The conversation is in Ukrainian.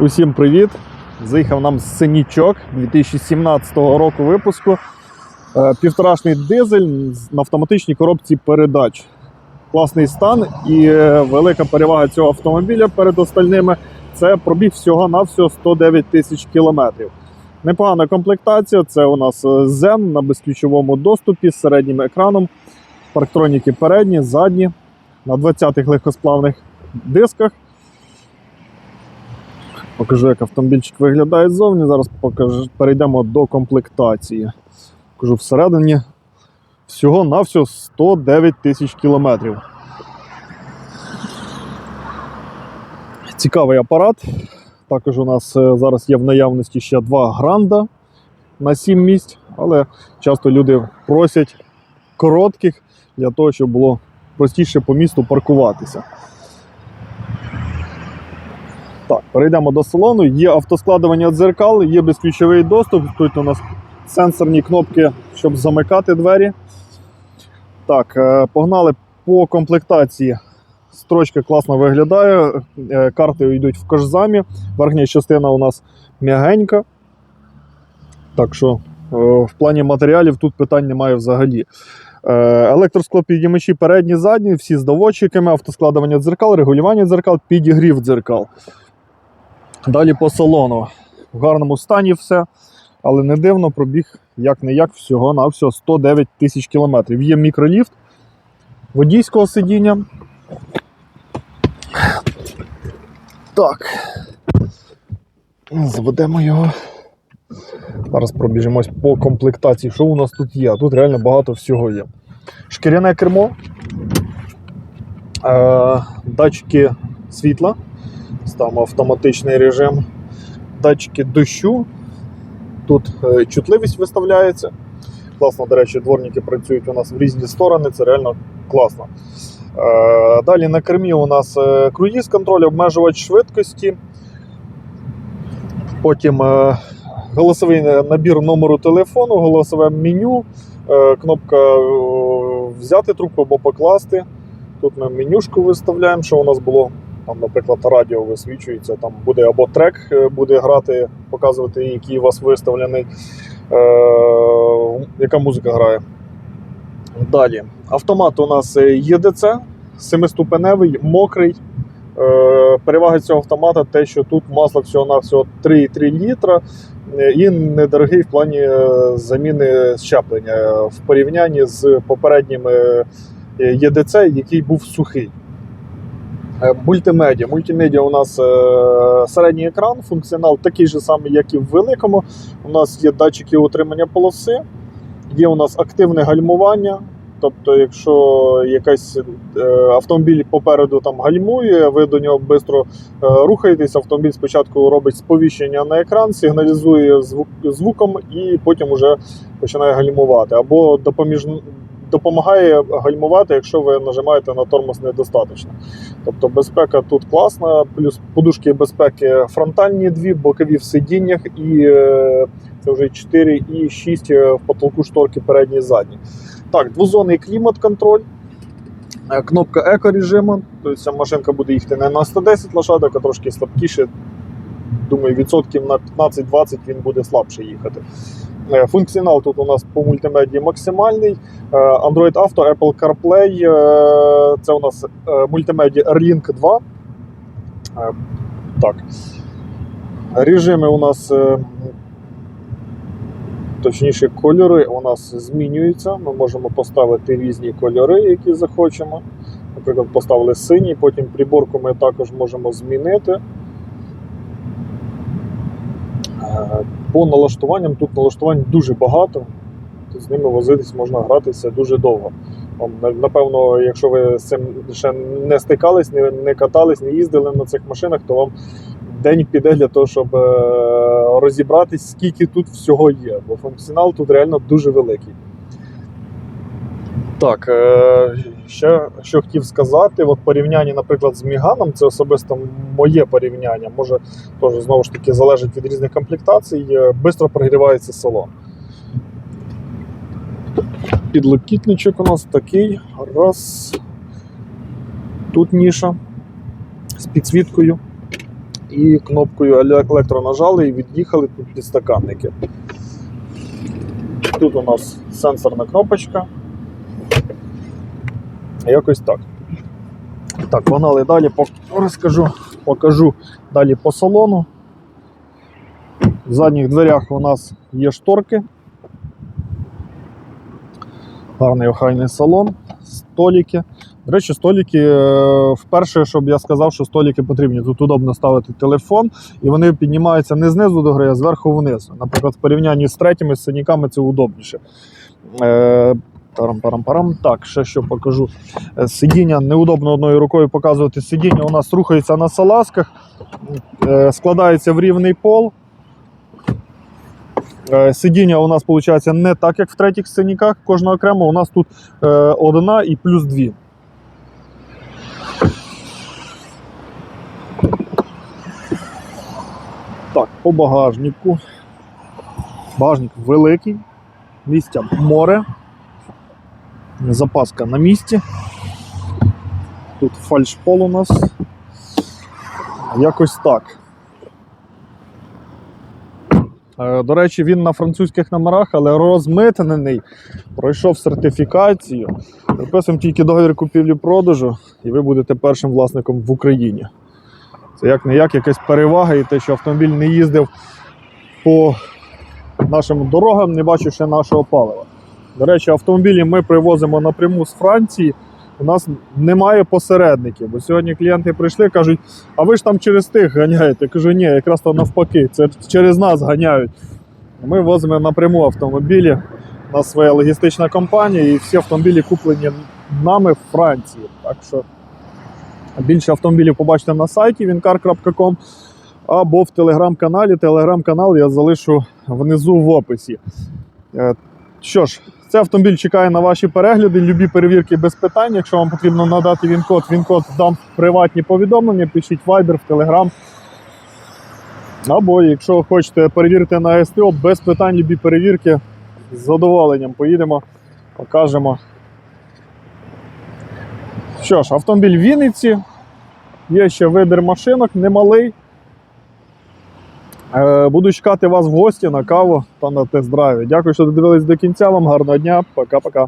Усім привіт! Заїхав нам синічок 2017 року випуску. Е, Півторашний дизель на автоматичній коробці передач. Класний стан і е, велика перевага цього автомобіля перед остальними це пробіг всього-навсього 109 тисяч кілометрів. Непогана комплектація. Це у нас е, Zen на безключовому доступі з середнім екраном, парктроніки передні, задні, на 20-х легкосплавних дисках. Покажу, як автомобільчик виглядає ззовні. Зараз покажу, перейдемо до комплектації. Покажу всередині. Всього навсього 109 тисяч кілометрів. Цікавий апарат. Також у нас е, зараз є в наявності ще два гранда на 7 місць, але часто люди просять коротких для того, щоб було простіше по місту паркуватися. Перейдемо до салону. Є автоскладування дзеркал, є безключовий доступ. Тут у нас сенсорні кнопки, щоб замикати двері. Так, е, погнали по комплектації. Строчка класно виглядає. е, Карти йдуть в кожзамі. Верхня частина у нас м'ягенька. Так що е, в плані матеріалів тут питань немає взагалі. Електросклопідіймачі передні, задні, всі з доводчиками, автоскладування дзеркал, регулювання дзеркал, підігрів дзеркал. Далі по салону. В гарному стані все, але не дивно, пробіг як не як всього на всього 109 тисяч кілометрів. Є мікроліфт водійського сидіння. Так. Заведемо його. Зараз пробіжимось по комплектації. Що у нас тут є? Тут реально багато всього є. Шкіряне кермо, е, датчики світла, ставимо автоматичний режим, датчики дощу. Тут е, чутливість виставляється. Класно, до речі, дворники працюють у нас в різні сторони, це реально класно. Е, Далі на кермі у нас е, круїз контроль, обмежувач швидкості. Потім голосовий набір номеру телефону, голосове меню, кнопка взяти трубку або покласти. Тут ми менюшку виставляємо, що у нас було. Там, наприклад, радіо висвічується, там буде або трек е, буде грати, показувати, який у вас виставлений, е, яка музика грає. Далі. Автомат у нас е, ЄДЦ, семиступеневий, мокрий. Е, Перевага цього автомата те, що тут масло всього-навсього 3,3 літра е, і недорогий в плані заміни щеплення в порівнянні з попереднім е, ЄДЦ, який був сухий. Е, Мультимедіа. Мультимедіа у нас е, середній екран, функціонал такий же самий, як і в великому. У нас є датчики утримання полоси, є у нас активне гальмування. Тобто, якщо якийсь е, автомобіль попереду там гальмує, ви до нього швидко рухаєтесь, автомобіль спочатку робить сповіщення на екран, сигналізує звук, звуком і потім уже починає гальмувати. Або допоміж, допомагає гальмувати, якщо ви нажимаєте на тормоз недостатньо. Тобто безпека тут класна, плюс подушки безпеки фронтальні дві, бокові в сидіннях, і е, це вже 4 і 6 в потолку шторки передні і задні. Так, двозонний клімат-контроль. Е, Кнопка еко-режиму. Тобто ця машинка буде їхати не на 110 лошадок, а трошки слабкіше. Думаю, відсотків на 15-20 він буде слабше їхати. Е, Функціонал тут у нас по мультимедії максимальний. Е, Android Auto, Apple CarPlay. е, Це у нас мультимедіа Airlink 2. Е, Так. Режими у нас, точніше, кольори у нас змінюються. Ми можемо поставити різні кольори, які захочемо. Наприклад, поставили синій, потім приборку ми також можемо змінити. Е, По налаштуванням тут налаштувань дуже багато. З ними возитись можна гратися дуже довго. Напевно, якщо ви з цим ще не стикались, не, не катались, не їздили на цих машинах, то вам день піде для того, щоб е, розібратись, скільки тут всього є. Бо функціонал тут реально дуже великий. Так, е, ще що хотів сказати, от порівняння, наприклад, з Міганом, це особисто моє порівняння. Може, теж знову ж таки залежить від різних комплектацій. Е, Бистро прогрівається салон. Підлокітничок у нас такий. Раз. Тут ніша з підсвіткою. І кнопкою електро нажали і від'їхали тут підстаканники. Тут у нас сенсорна кнопочка. Якось так. Так, погнали далі, розкажу, покажу далі по салону. В задніх дверях у нас є шторки. Гарний охайний салон, століки. До речі, століки е, вперше, щоб я сказав, що століки потрібні. Тут удобно ставити телефон, і вони піднімаються не знизу до гри, а зверху вниз. Наприклад, в порівнянні з третіми синяками це удобніше. Тарам-парам-парам. Так, ще що покажу. Е, Сидіння неудобно одною рукою показувати. Сидіння у нас рухається на салазках, е, складається в рівний пол. Е, Сидіння у нас виходить не так, як в третіх синяках, кожна окремо. У нас тут одна і плюс дві. Так, по багажнику. Багажник великий, місця море. Запаска на місці. Тут фальшпол у нас. Якось так. Е, До речі, він на французьких номерах, але розмитнений. Пройшов сертифікацію. Підписуємо тільки договір купівлі-продажу, і ви будете першим власником в Україні. Це як не як якась перевага, і те, що автомобіль не їздив по нашим дорогам, не бачивши нашого палива. До речі, автомобілі ми привозимо напряму з Франції. У нас немає посередників. Бо сьогодні клієнти прийшли кажуть, а ви ж там через тих ганяєте. Я кажу, ні, якраз то навпаки, це через нас ганяють. Ми возимо напряму автомобілі. У нас своя логістична компанія, і всі автомобілі куплені нами в Франції. Так що більше автомобілів побачите на сайті wincar.com або в телеграм-каналі. Телеграм-канал я залишу внизу в описі. Е, Що ж, цей автомобіль чекає на ваші перегляди, любі перевірки без питань. Якщо вам потрібно надати він-код, він-код дам приватні повідомлення, пишіть Viber в Telegram. Або якщо хочете перевірити на СТО, без питань любі перевірки, з задоволенням поїдемо, покажемо. Що ж, автомобіль в Вінниці. Є ще вибір машинок, немалий. Е, Буду чекати вас в гості на каву та на тест-драйві. Дякую, що додивились до кінця. Вам гарного дня. Пока-пока.